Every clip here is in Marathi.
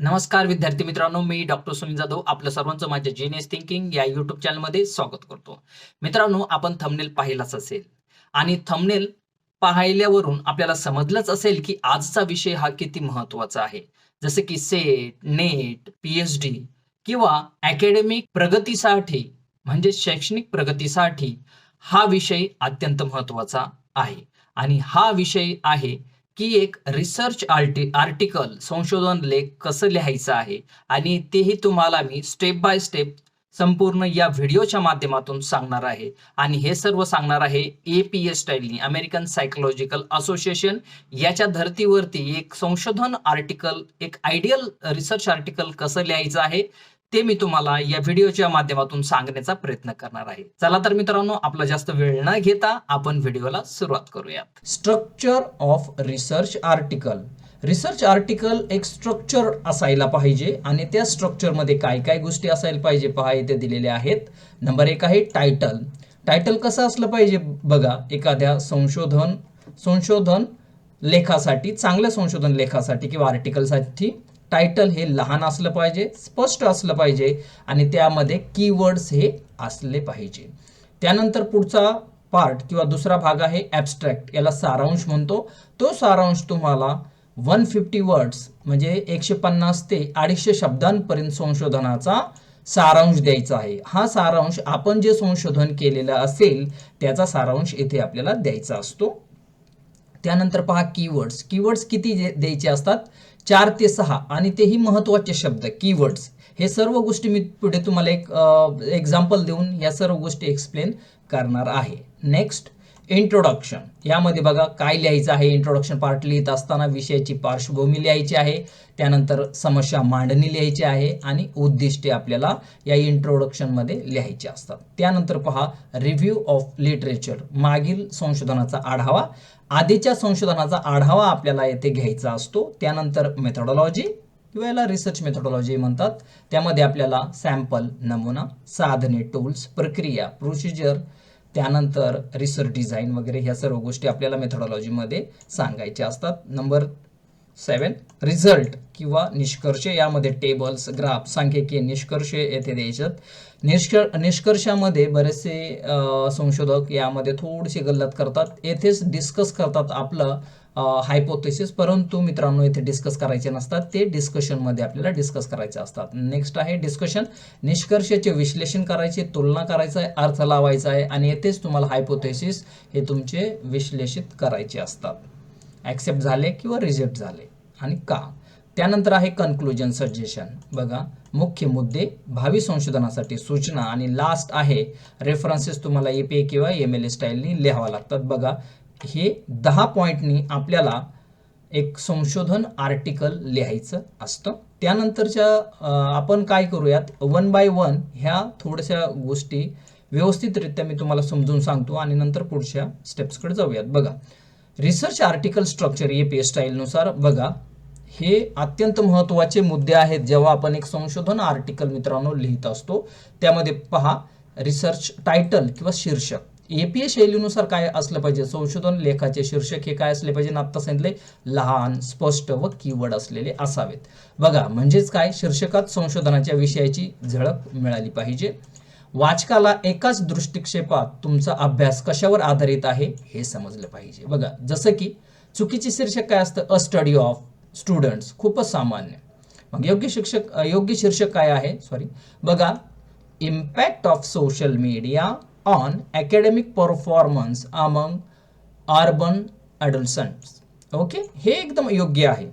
नमस्कार विद्यार्थी मित्रांनो. मी डॉक्टर सुनील जाधव आपलं सर्वांचं माझ्या जीनियस थिंकिंग या युट्यूब चॅनलमध्ये स्वागत करतो. मित्रांनो आपण थंबनेल पाहिलाच असेल. आणि थंबनेल पाहिल्यावरून आपल्याला समजलंच असेल की आजचा विषय हा किती महत्त्वाचा आहे. जसे की सेट नेट पीएचडी किंवा अकॅडमिक प्रगतीसाठी म्हणजे शैक्षणिक प्रगतीसाठी हा विषय अत्यंत महत्त्वाचा आहे. आणि हा विषय आहे की एक रिसर्च आर्टि आर्टिकल संशोधन लेख कसं लिहायचं आहे? आणि तेही तुम्हाला मी स्टेप बाय स्टेप संपूर्ण या व्हिडिओच्या माध्यमातून सांगणार आहे. आणि हे सर्व सांगणार आहे ए पी एस स्टाईलनी अमेरिकन सायकोलॉजिकल असोसिएशन याच्या धर्तीवरती एक संशोधन आर्टिकल एक आयडियल रिसर्च आर्टिकल कसं लिहायचं आहे? ते मी तुम्हाला या व्हिडिओच्या माध्यमातून सांगण्याचा प्रयत्न करणार आहे. चला तर मित्रांनो आपला जास्त वेळ न घेता आपण व्हिडिओला सुरुवात करूयात. Structure of research article research article एक स्ट्रक्चर असायला पाहिजे आणि त्या स्ट्रक्चरमध्ये काय काय गोष्टी असायला पाहिजे पहा इथे दिलेले आहेत. नंबर एक आहे टायटल टायटल कसं असलं पाहिजे बघा एखाद्या संशोधन संशोधन लेखासाठी चांगल्या संशोधन लेखासाठी किंवा आर्टिकलसाठी टायटल हे लहान असलं पाहिजे स्पष्ट असलं पाहिजे आणि त्यामध्ये कीवर्ड्स हे असले पाहिजे. त्यानंतर पुढचा पार्ट किंवा दुसरा भाग आहे ॲबस्ट्रॅक्ट याला सारांश म्हणतो. तो सारांश तुम्हाला वन फिफ्टी वर्ड्स म्हणजे एकशे पन्नास ते अडीचशे शब्दांपर्यंत संशोधनाचा सारांश द्यायचा आहे. हा सारांश आपण जे संशोधन केलेलं असेल त्याचा सारांश येथे आपल्याला द्यायचा असतो. त्यानंतर पहा कीवर्ड्स कीवर्ड्स किती द्यायचे असतात? चार ते सहा आणि तेही महत्त्वाचे शब्द कीवर्ड्स हे सर्व गोष्टी मी पुढे तुम्हाला एक एक्झाम्पल देऊन या सर्व गोष्टी एक्सप्लेन करणार आहे. नेक्स्ट इंट्रोडक्शन यामध्ये बघा काय लिहायचं आहे? इंट्रोडक्शन पार्ट लिहित असताना विषयाची पार्श्वभूमी लिहायची आहे त्यानंतर समस्या मांडणी लिहायची आहे आणि उद्दिष्टे आपल्याला या इंट्रोडक्शनमध्ये लिहायची असतात. त्यानंतर पहा रिव्ह्यू ऑफ लिटरेचर मागील संशोधनाचा आढावा आधीच्या संशोधनाचा आढावा आपल्याला येथे घ्यायचा असतो. त्यानंतर मेथडॉलॉजी किंवा याला रिसर्च मेथडॉलॉजी म्हणतात. त्यामध्ये आपल्याला सॅम्पल नमुना साधने टूल्स प्रक्रिया प्रोसिजर त्यानंतर रिसर्च डिझाईन वगैरे ह्या सर्व गोष्टी आपल्याला मेथोडॉलॉजीमध्ये सांगायच्या असतात. नंबर सेवन रिझल्ट किंवा निष्कर्ष यामध्ये टेबल्स ग्राफ सांख्यिकीय निष्कर्ष येथे द्यायचे निष्कर् निष्कर्षामध्ये बरेचसे संशोधक यामध्ये थोडीशी गल्लत करतात. येथेच डिस्कस करतात आपलं हायपोथेसिस परंतु मित्रांनो येथे डिस्कस करायचे नसतात. ते डिस्कशनमध्ये आपल्याला डिस्कस करायचे असतात. नेक्स्ट आहे डिस्कशन निष्कर्षाचे विश्लेषण करायचे तुलना करायचं आहे अर्थ लावायचा आहे आणि येथेच तुम्हाला हायपोथेसिस हे तुमचे विश्लेषित करायचे असतात. ॲक्सेप्ट झाले किंवा रिजेक्ट झाले आणि का? त्यानंतर आहे कन्क्लुजन सजेशन बघा मुख्य मुद्दे भावी संशोधनासाठी सूचना आणि लास्ट आहे रेफरन्सेस तुम्हाला ए पी ए किंवा एम एल ए स्टाईलनी लिहावा लागतात. बघा हे दहा पॉईंटनी आपल्याला एक संशोधन आर्टिकल लिहायचं असतं. त्यानंतरच्या आपण काय करूयात? वन बाय वन ह्या थोड्याशा गोष्टी व्यवस्थितरित्या मी तुम्हाला समजून सांगतो आणि नंतर पुढच्या स्टेप्सकडे जाऊयात. बघा research article structure A P A स्टाईलनुसार बघा हे अत्यंत महत्त्वाचे मुद्दे आहेत जेव्हा आपण एक संशोधन आर्टिकल मित्रांनो लिहित असतो. त्यामध्ये पहा रिसर्च टायटल किंवा शीर्षक. ए पी शैलीनुसार काय असलं पाहिजे? संशोधन लेखाचे शीर्षक हे काय असले पाहिजे? आत्ता सांगितले लहान स्पष्ट व कीवर्ड असलेले असावेत. बघा म्हणजेच काय? शीर्षकात संशोधनाच्या विषयाची झळक मिळाली पाहिजे. वाचकाला एकाच दृष्टिक्षेपात तुमचा अभ्यास कशावर आधारित आहे हे समजलं पाहिजे. बघा जसं की चुकीचे शीर्षक काय असतं? अ स्टडी ऑफ स्टुडंट्स खूपच सामान्य. मग योग्य शिक्षक योग्य शीर्षक काय आहे? सॉरी बघा impact of social media on academic performance among urban adolescents okay हे एकदम योग्य आहे.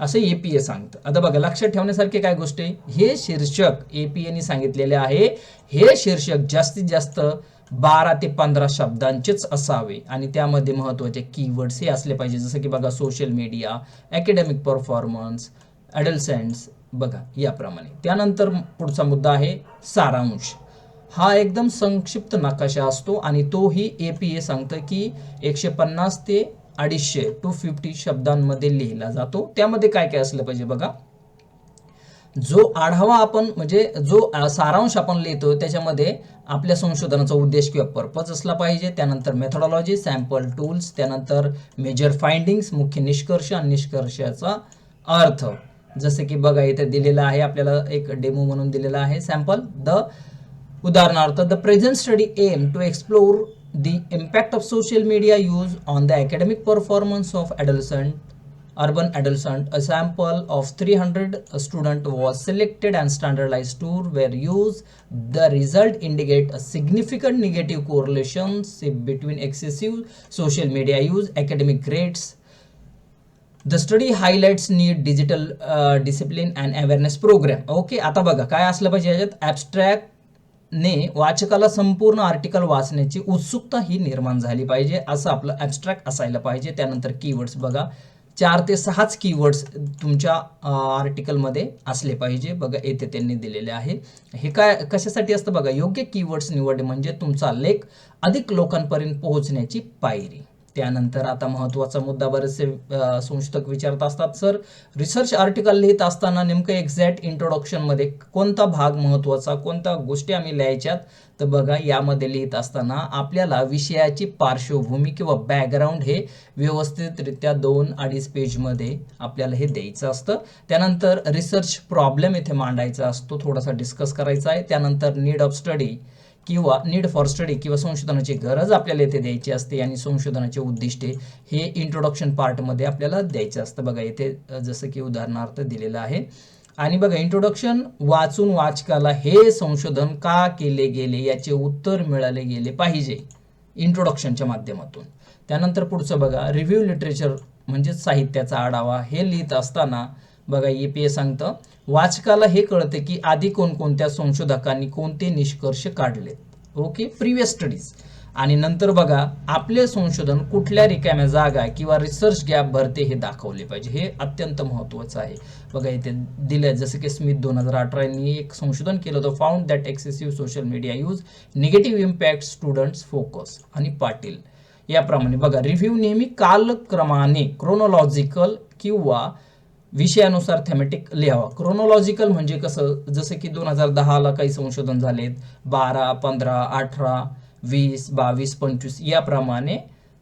असं ए पी ए सांगतं. आता बघा लक्षात ठेवण्यासारखे काय गोष्ट आहे? हे शीर्षक ए पी एने सांगितलेले आहे. हे शीर्षक जास्तीत जास्त बारा ते पंधरा शब्दांचेच असावे. आणि त्यामध्ये महत्त्वाचे कीवर्ड्स हे असले पाहिजे. जसं की बघा social media academic performance adolescents बघा याप्रमाणे. त्यानंतर पुढचा मुद्दा आहे सारांश. हा एकदम संक्षिप्त नकाशा असतो आणि तोही ए पी ए सांगतं की एकशे पन्नास ते अडीचशे टू फिफ्टी शब्दांमध्ये लिहिला जातो. त्यामध्ये काय काय असलं पाहिजे बघा? जो आढावा आपण म्हणजे जो सारांश आपण लिहितो त्याच्यामध्ये आपल्या संशोधनाचा उद्देश किंवा पर्पज असला पाहिजे. त्यानंतर मेथोडॉलॉजी सॅम्पल टूल्स त्यानंतर मेजर फाइंडिंग्स मुख्य निष्कर्ष आणि निष्कर्षाचा अर्थ. जसे की बघा इथे दिलेलं आहे आपल्याला एक डेमो म्हणून दिलेला आहे सॅम्पल द उदाहरणार्थ the present study aim to explore the impact of social media use on the academic performance of adolescent. Urban adolescent a sample of 300 student was selected and standardized tour were used the result indicate a significant negative correlationship between excessive social media use academic grades the study highlights need digital discipline and awareness programme okay आता बघा काय असलं पाहिजे याच्यात ॲबस्ट्रॅक्ट ने वाचकाला संपूर्ण आर्टिकल वाचण्याची उत्सुकता ही निर्माण झाली पाहिजे असं आपलं ॲबस्ट्रॅक्ट असायला पाहिजे त्यानंतर कीवर्ड्स बघा चार ते सहाच कीवर्ड्स तुमच्या आर्टिकलमध्ये असले पाहिजे. बघा येथे त्यांनी दिलेले आहे. हे काय कशासाठी असतं बघा? योग्य कीवर्ड्स निवडणे म्हणजे तुमचा लेख अधिक लोकांपर्यंत पोहोचण्याची पायरी. त्यानंतर आता महत्त्वाचा मुद्दा बरेचसे संशोधक विचारत असतात सर रिसर्च आर्टिकल लिहित असताना नेमकं एक्झॅक्ट इंट्रोडक्शनमध्ये कोणता भाग महत्त्वाचा कोणत्या गोष्टी आम्ही लिहायच्यात? तर बघा यामध्ये लिहित असताना आपल्याला विषयाची पार्श्वभूमी किंवा बॅकग्राऊंड हे व्यवस्थितरित्या दोन अडीच पेजमध्ये आपल्याला हे द्यायचं असतं. त्यानंतर रिसर्च प्रॉब्लेम इथे मांडायचा असतो थोडासा डिस्कस करायचा आहे. त्यानंतर नीड ऑफ स्टडी किंवा नीड फॉर स्टडी किंवा संशोधनाची गरज आपल्याला येथे द्यायची असते आणि संशोधनाचे उद्दिष्टे हे इंट्रोडक्शन पार्टमध्ये आपल्याला द्यायचं असतं. बघा येथे जसं की उदाहरणार्थ दिलेलं आहे. आणि बघा इंट्रोडक्शन वाचून वाचकाला हे संशोधन का केले गेले याचे उत्तर मिळाले गेले पाहिजे इंट्रोडक्शनच्या माध्यमातून. त्यानंतर पुढचं बघा रिव्ह्यू लिटरेचर म्हणजेच साहित्याचा आढावा हे लिहित असताना बघा ए पी ए सांगतं वाचकाला हे कळते की आधी कोणकोणत्या संशोधकांनी कोणते निष्कर्ष काढले. ओके प्रिव्हियस स्टडीज आणि नंतर बघा आपले संशोधन कुठल्या रिकाम्या जागा किंवा रिसर्च गॅप भरते हे दाखवले पाहिजे. हे अत्यंत महत्त्वाचं आहे. बघा इथे दिलं जसं की स्मिथ दोन हजार अठरा यांनी एक संशोधन केलं होतं found that excessive social media use negative impact students focus आणि पाटील. याप्रमाणे बघा रिव्ह्यू नेहमी कालक्रमाने क्रोनॉलॉजिकल किंवा विषयानुसार थेमॅटिक लिहावा. क्रोनॉलॉजिकल म्हणजे कसं? जसं की दोन हजार दहाला काही संशोधन झालेत. बारा पंधरा अठरा वीस बावीस पंचवीस याप्रमाणे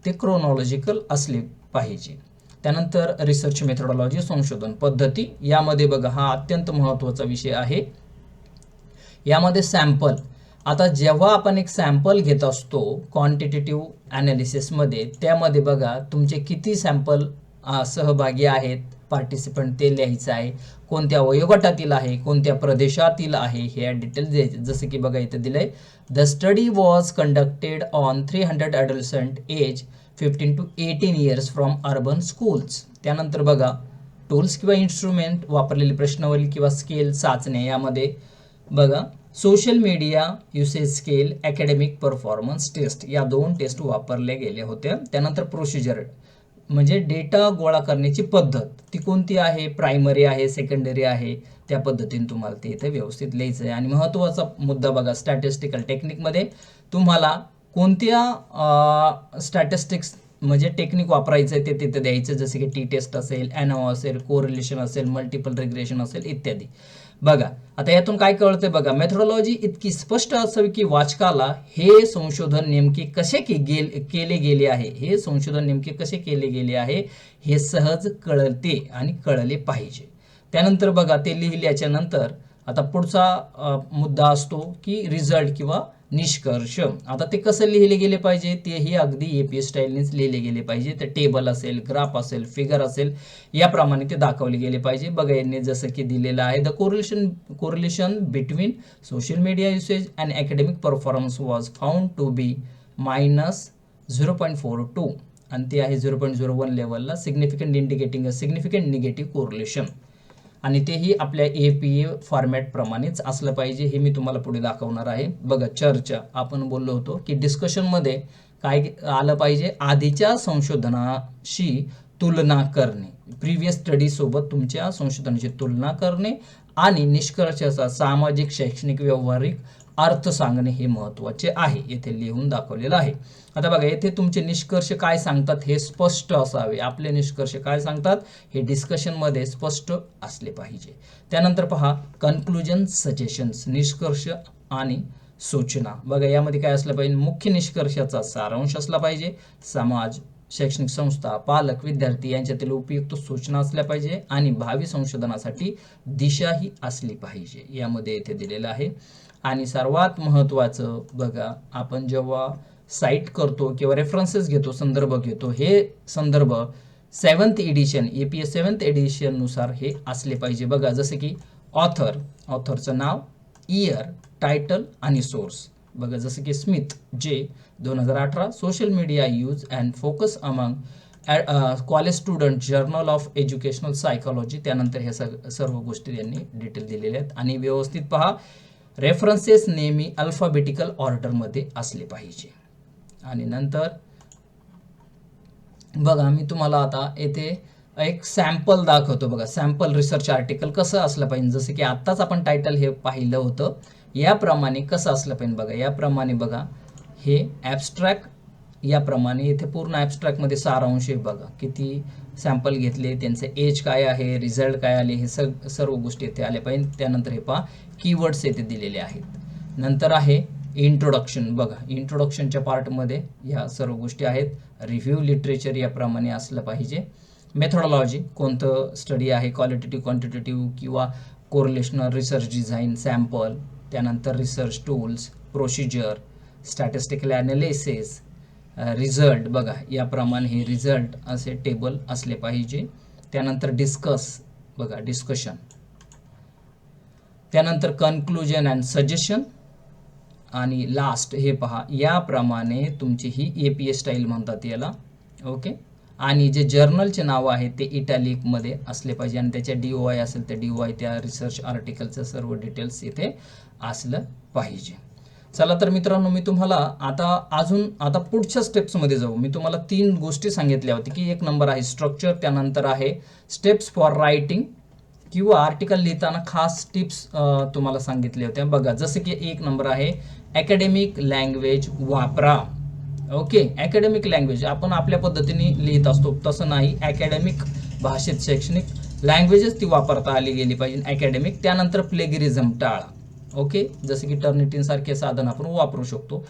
ते क्रोनॉलॉजिकल असले पाहिजे. त्यानंतर रिसर्च मेथडॉलॉजी संशोधन पद्धती. यामध्ये बघा हा अत्यंत महत्त्वाचा विषय आहे. यामध्ये सॅम्पल आता जेव्हा आपण एक सॅम्पल घेत असतो क्वांटिटेटिव्ह ॲनालिसिसमध्ये त्यामध्ये बघा तुमचे किती सॅम्पल सहभागी आहेत? पार्टिसिपंट ते लिहायचं आहे. कोणत्या वयोगटातील आहे कोणत्या प्रदेशातील आहे हे डिटेल्स द्यायचे. जसं की बघा इथं दिलंय the study was conducted on three hundred adolescent age fifteen to eighteen years from urban schools त्यानंतर बघा टूल्स किंवा इन्स्ट्रुमेंट वापरलेली प्रश्नावली किंवा स्केल चाचण्या यामध्ये बघा social media usage scale academic performance test या दोन टेस्ट वापरल्या गेल्या होत्या त्यानंतर प्रोसिजर म्हणजे डेटा गोळा करण्याची पद्धत. ती कोणती आहे? प्रायमरी आहे सेकंडरी आहे? त्या पद्धतीने तुम्हाला ते इथे व्यवस्थित लिहायचं आहे. आणि महत्त्वाचा मुद्दा बघा स्टॅटिस्टिकल टेक्निकमध्ये तुम्हाला कोणत्या स्टॅटिस्टिक्स म्हणजे टेक्निक वापरायचं आहे ते तिथे द्यायचं. जसे की टी टेस्ट असेल ॲनो असेल कोरिलेशन असेल मल्टिपल रिग्रेशन असेल इत्यादी. बघा आता यातून काय कळतंय बघा मेथडॉलॉजी इतकी स्पष्ट असावी की वाचकाला हे संशोधन नेमके कसे के गेल केले गेले आहे? हे संशोधन नेमके कसे केले गेले आहे? हे सहज कळते आणि कळले पाहिजे. त्यानंतर बघा ते लिहिल्याच्या नंतर आता पुढचा मुद्दा असतो की रिझल्ट किंवा निष्कर्ष. आता ते कसं लिहिले गेले पाहिजे? तेही अगदी ए पी स्टाईलनेच लिहिले गेले पाहिजे. ते टेबल असेल ग्राफ असेल फिगर असेल याप्रमाणे ते दाखवले गेले पाहिजे. बघा यांनी जसं की दिलेलं आहे. The correlation correlation between social media usage and academic performance was found to be minus zero point four two आणि ते आहे झिरो पॉईंट झिरो वन लेवलला significant indicating a significant negative correlation आणि तेही आपल्या ए पी ए फॉर्मॅटप्रमाणेच असलं पाहिजे हे मी तुम्हाला पुढे दाखवणार आहे. बघा चर्चा. आपण बोललो होतो की डिस्कशनमध्ये काय आलं पाहिजे? आधीच्या संशोधनाशी तुलना करणे. प्रिव्हियस स्टडीसोबत तुमच्या संशोधनाची तुलना करणे आणि निष्कर्षाचा सामाजिक शैक्षणिक व्यावहारिक अर्थ सांगणे हे महत्त्वाचे आहे येथे लिहून दाखवलेलं आहे. आता बघा येथे तुमचे निष्कर्ष काय सांगतात हे स्पष्ट असावे. आपले निष्कर्ष काय सांगतात? हे डिस्कशनमध्ये स्पष्ट असले पाहिजे. त्यानंतर पहा कन्क्लुजन सजेशन्स निष्कर्ष आणि सूचना. बघा यामध्ये काय असलं पाहिजे? मुख्य निष्कर्षाचा सारांश असला पाहिजे. समाज शैक्षणिक संस्था पालक विद्यार्थी यांच्यातील उपयुक्त सूचना असल्या पाहिजे आणि भावी संशोधनासाठी दिशाही असली पाहिजे यामध्ये येथे दिलेलं आहे. आणि सर्वात महत्त्वाचं बघा आपण जेव्हा साईट करतो किंवा रेफरन्सेस घेतो संदर्भ घेतो हे संदर्भ seventh edition A P S seventh एडिशननुसार हे असले पाहिजे. बघा जसं की ऑथर ऑथरचं नाव इयर टायटल आणि सोर्स बघा जसं की स्मिथ जे दोन हजार अठरा social media use and focus among college student journal of educational psychology त्यानंतर ह्या सग सर्व गोष्टी त्यांनी डिटेल दिलेल्या आहेत. आणि व्यवस्थित पहा रेफरन्सेस नेहमी अल्फाबेटिकल ऑर्डरमध्ये असले पाहिजे. आणि नंतर बघा मी तुम्हाला आता येथे एक सॅम्पल दाखवतो बघा. सॅम्पल रिसर्च आर्टिकल कसं असलं पाहिजे? जसं की आत्ताच आपण टायटल हे पाहिलं होतं. याप्रमाणे कसं असलं पाहिजे बघा याप्रमाणे बघा हे ॲबस्ट्रॅक्ट याप्रमाणे इथे पूर्ण ॲबस्ट्रॅक्टमध्ये सारांश आहे बघा. किती सॅम्पल घेतले त्यांचे एज काय आहे रिझल्ट काय आले हे सग सर्व गोष्टी इथे आल्या पाहिजे. त्यानंतर हे पहा कीवर्ड्स येथे दिलेले आहेत. नंतर आहे इंट्रोडक्शन बघा इंट्रोडक्शनच्या पार्टमध्ये ह्या सर्व गोष्टी आहेत. रिव्ह्यू लिटरेचर याप्रमाणे असलं पाहिजे. मेथडॉलॉजी कोणतं स्टडी आहे? क्वालिटेटिव्ह क्वांटिटेटिव्ह किंवा कोरिलेशनल रिसर्च डिझाईन सॅम्पल त्यानंतर research tools procedure statistical analysis result बघा याप्रमाणे हे रिझल्ट असे टेबल असले पाहिजे. त्यानंतर डिस्कस बघा डिस्कशन त्यानंतर कन्क्लुजन अँड सजेशन आणि लास्ट हे पहा याप्रमाणे तुमची ही ए पी एस स्टाईल म्हणतात याला. ओके आणि जे जर्नलचे नाव आहे ते इटॅलिकमध्ये असले पाहिजे. आणि त्याच्या डी ओ आय असेल तर डी ओ आय त्या रिसर्च आर्टिकलचं सर्व डिटेल्स इथे असलं पाहिजे. चला तर मित्रांनो मी तुम्हाला आता अजून आता पुढच्या स्टेप्समध्ये जाऊ. मी तुम्हाला तीन गोष्टी सांगितल्या होत्या की एक नंबर आहे स्ट्रक्चर त्यानंतर आहे स्टेप्स फॉर रायटिंग किंवा आर्टिकल लिहिताना खास टिप्स तुम्हाला सांगितल्या होत्या. बघा जसं की एक नंबर आहे अकॅडमिक लँग्वेज वापरा. ओके अकॅडमिक लँग्वेज आपण आपल्या पद्धतीने लिहित असतो. तसं नाही. अकॅडमिक भाषेत शैक्षणिक लँग्वेजच ती वापरता आली गेली पाहिजे. अकॅडमिक त्यानंतर प्लेगिरिझम टाळा. ओके? जसं की टर्निटिन सारखे साधन आपण वापरू शकतो.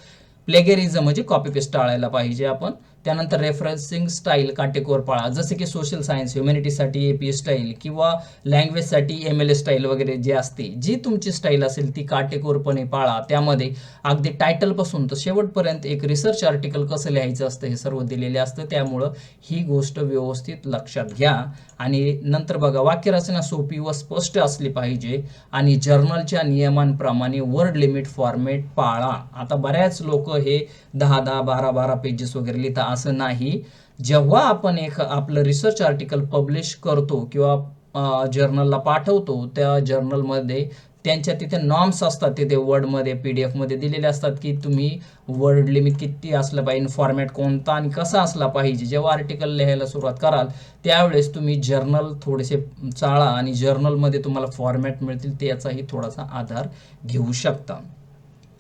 प्लेगेरिझम म्हणजे कॉपी पेस्ट टाळायला पाहिजे आपण. त्यानंतर रेफरन्सिंग स्टाईल काटेकोर पाळा. जसे की सोशल सायन्स ह्युमॅनिटीसाठी ए पी स्टाईल किंवा लँग्वेजसाठी एम एल ए स्टाईल वगैरे जे असते जी तुमची स्टाईल असेल ती काटेकोरपणे पाळा. त्यामध्ये अगदी टायटलपासून तर शेवटपर्यंत एक रिसर्च आर्टिकल कसं लिहायचं असतं हे सर्व दिलेले असतं. त्यामुळं ही गोष्ट व्यवस्थित लक्षात घ्या. आणि नंतर बघा वाक्यरचना सोपी व स्पष्ट असली पाहिजे आणि जर्नलच्या नियमांप्रमाणे वर्ड लिमिट फॉर्मेट पाळा. आता बऱ्याच लोक हे दहा दहा बारा बारा पेजेस वगैरे लिहितात. असं नाही. जेव्हा आपण एक आपलं रिसर्च आर्टिकल पब्लिश करतो किंवा जर्नलला पाठवतो त्या जर्नलमध्ये त्यांच्या तिथे नॉर्म्स असतात. तिथे वर्डमध्ये पी डी एफमध्ये दिलेले असतात की तुम्ही वर्ड लिमिट किती असलं पाहिजे फॉर्मॅट कोणता आणि कसा असला पाहिजे. जेव्हा आर्टिकल लिहायला सुरुवात कराल त्यावेळेस तुम्ही जर्नल थोडेसे चाळा आणि जर्नलमध्ये तुम्हाला फॉर्मॅट मिळतील त्याचाही थोडासा आधार घेऊ शकता.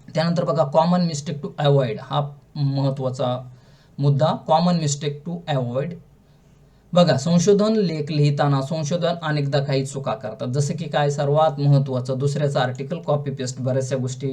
त्यानंतर बघा कॉमन मिस्टेक टू अवॉइड हा महत्त्वाचा मुद्दा कॉमन मिस्टेक टू अवॉइड बघा संशोधन लेख लिहिताना संशोधन अनेकदा काही चुका करतात. जसं की काय? सर्वात महत्त्वाचं दुसऱ्याचं आर्टिकल कॉपी पेस्ट बऱ्याचशा गोष्टी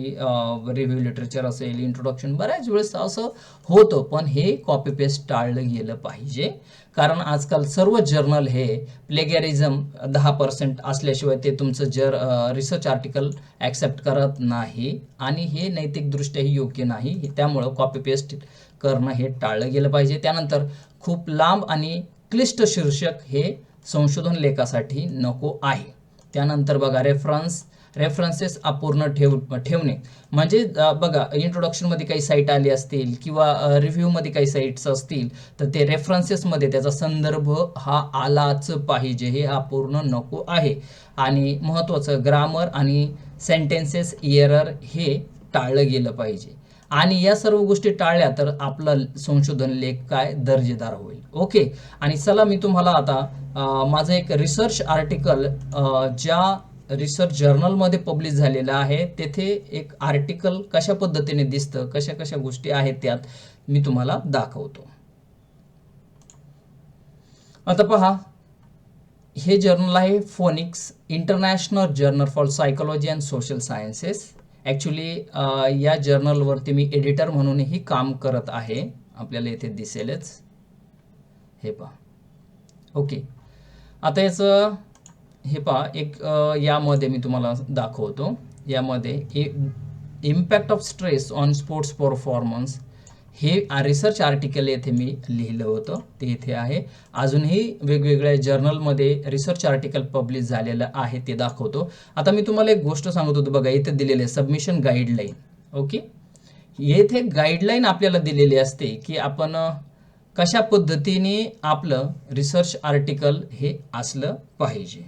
रिव्ह्यू लिटरेचर असेल इंट्रोडक्शन बऱ्याच वेळेस असं होतं. पण हे कॉपी पेस्ट टाळलं गेलं पाहिजे. कारण आजकाल सर्व जर्नल हे प्लेगॅरिझम दहा पर्सेंट असल्याशिवाय ते तुमचं जर रिसर्च आर्टिकल ॲक्सेप्ट करत नाही. आणि हे नैतिकदृष्ट्याही योग्य नाही. त्यामुळं कॉपी पेस्ट करणं हे टाळलं गेलं पाहिजे. त्यानंतर खूप लांब आणि क्लिष्ट शीर्षक हे संशोधन लेखासाठी नको आहे. त्यानंतर बघा रेफरन्स रेफरन्सेस अपूर्ण ठेव ठेवणे. म्हणजे बघा इंट्रोडक्शनमध्ये काही साईट आली असतील किंवा रिव्ह्यूमध्ये काही साईट्स असतील तर ते रेफरन्सेसमध्ये त्याचा संदर्भ हा आलाच पाहिजे. हे अपूर्ण नको आहे. आणि महत्त्वाचं ग्रामर आणि सेंटेन्सेस इयरर हे टाळलं गेलं पाहिजे. आणि या सर्व गोष्टी टाळल्या तर आपला संशोधन लेख काय दर्जेदार होईल. ओके आणि चला मी तुम्हाला आता माझं एक रिसर्च आर्टिकल ज्या रिसर्च जर्नलमध्ये पब्लिश झालेलं आहे तेथे एक आर्टिकल कशा पद्धतीने दिसतं कशा कशा गोष्टी आहेत त्यात मी तुम्हाला दाखवतो. आता पहा हे जर्नल आहे Phoenix international journal for psychology and social sciences actually या जर्नलवरती मी एडिटर म्हणूनही काम करत आहे. आपल्याला इथे दिसेलच. हे पहा. ओके आता याचं हे पहा एक यामध्ये मी तुम्हाला दाखवतो. यामध्ये impact of stress on sports performance हे रिसर्च आर्टिकल येथे मी लिहिलं होतं. ते इथे आहे. अजूनही वेगवेगळ्या जर्नलमध्ये रिसर्च आर्टिकल पब्लिश झालेलं आहे ते दाखवतो. आता मी तुम्हाला एक गोष्ट सांगत होतो बघा इथे दिलेले आहे सबमिशन गाईडलाईन ओके येथे गाईडलाईन आपल्याला दिलेली असते की आपण कशा पद्धतीने आपलं रिसर्च आर्टिकल हे असलं पाहिजे.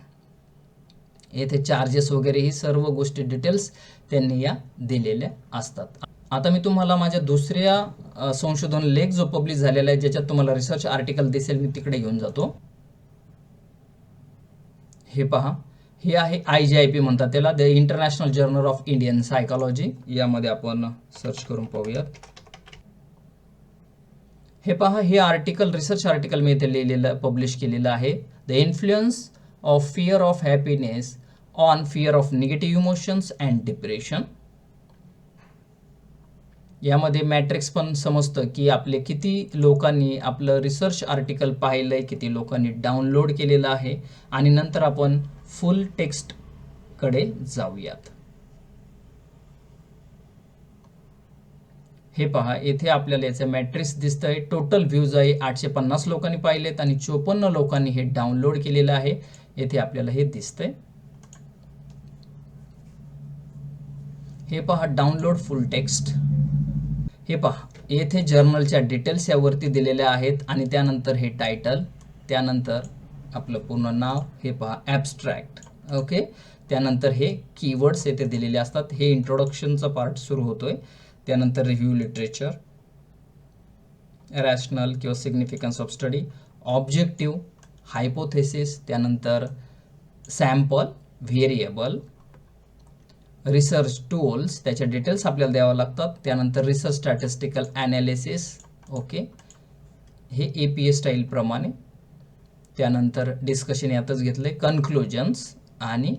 येथे चार्जेस वगैरे ही सर्व गोष्टी डिटेल्स त्यांनी या दिलेल्या असतात. आता मी तुम्हाला माझ्या दुसऱ्या संशोधन लेख जो पब्लिश झालेला आहे ज्याच्यात तुम्हाला रिसर्च आर्टिकल दिसेल मी तिकडे घेऊन जातो. हे पहा. हे आहे आय जी आय पी म्हणतात त्याला the international journal of Indian psychology यामध्ये आपण सर्च करून पाहूयात. हे पहा हे आर्टिकल रिसर्च आर्टिकल मी इथे लिहिलेलं पब्लिश केलेलं आहे. The influence of fear of happiness on fear of negative emotions and depression यामध्ये मॅट्रिक्स पण समजतं की आपले किती लोकांनी आपलं रिसर्च आर्टिकल पाहिलंय किती लोकांनी डाउनलोड केलेलं आहे. आणि नंतर आपण फुल टेक्स्टकडे जाऊयात. हे पहा येथे आपल्याला याचं मॅट्रिक्स दिसतंय. टोटल व्ह्यूज आहे आठशे पन्नास लोकांनी पाहिलेत आणि चोपन्न लोकांनी हे डाउनलोड केलेलं आहे. येथे आपल्याला हे दिसतंय. हे पहा डाउनलोड फुल टेक्स्ट हे पहा येथे जर्नलच्या डिटेल्स यावरती दिलेल्या आहेत आणि त्यानंतर हे टायटल त्यानंतर आपलं पूर्ण नाव हे पहा ॲबस्ट्रॅक्ट ओके त्यानंतर हे कीवर्ड्स येथे दिलेले असतात. हे इंट्रोडक्शनचा पार्ट सुरू होतोय. त्यानंतर रिव्ह्यू लिटरेचर रॅशनल किंवा significance of study objective hypothesis त्यानंतर सॅम्पल व्हेरिएबल रिसर्च टूल्स त्याच्या डिटेल्स आपल्याला द्यावं लागतात. त्यानंतर रिसर्च स्टॅटिस्टिकल ॲनालिसिस ओके हे ए पी ए स्टाईलप्रमाणे त्यानंतर डिस्कशन यातच घेतले कन्क्लुजन्स आणि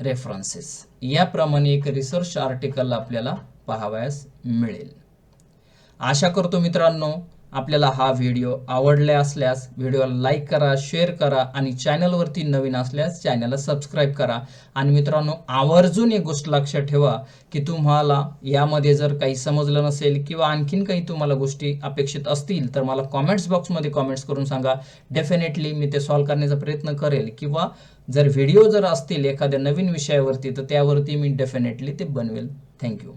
रेफरन्सेस याप्रमाणे एक रिसर्च आर्टिकल आपल्याला पाहावयास मिळेल. आशा करतो मित्रांनो आपल्याला हा व्हिडिओ आवडला असल्यास व्हिडिओला लाईक करा शेअर करा आणि चॅनलवरती नवीन असल्यास चॅनलला सबस्क्राईब करा. आणि मित्रांनो आवर्जून एक गोष्ट लक्षात ठेवा की तुम्हाला यामध्ये जर काही समजलं नसेल किंवा आणखीन काही तुम्हाला गोष्टी अपेक्षित असतील तर मला कॉमेंट्स बॉक्समध्ये कॉमेंट्स करून सांगा. डेफिनेटली मी ते सॉल्व्ह करण्याचा प्रयत्न करेल. किंवा जर व्हिडिओ जर असतील एखाद्या नवीन विषयावरती तर त्यावरती मी डेफिनेटली ते बनवेल. थँक्यू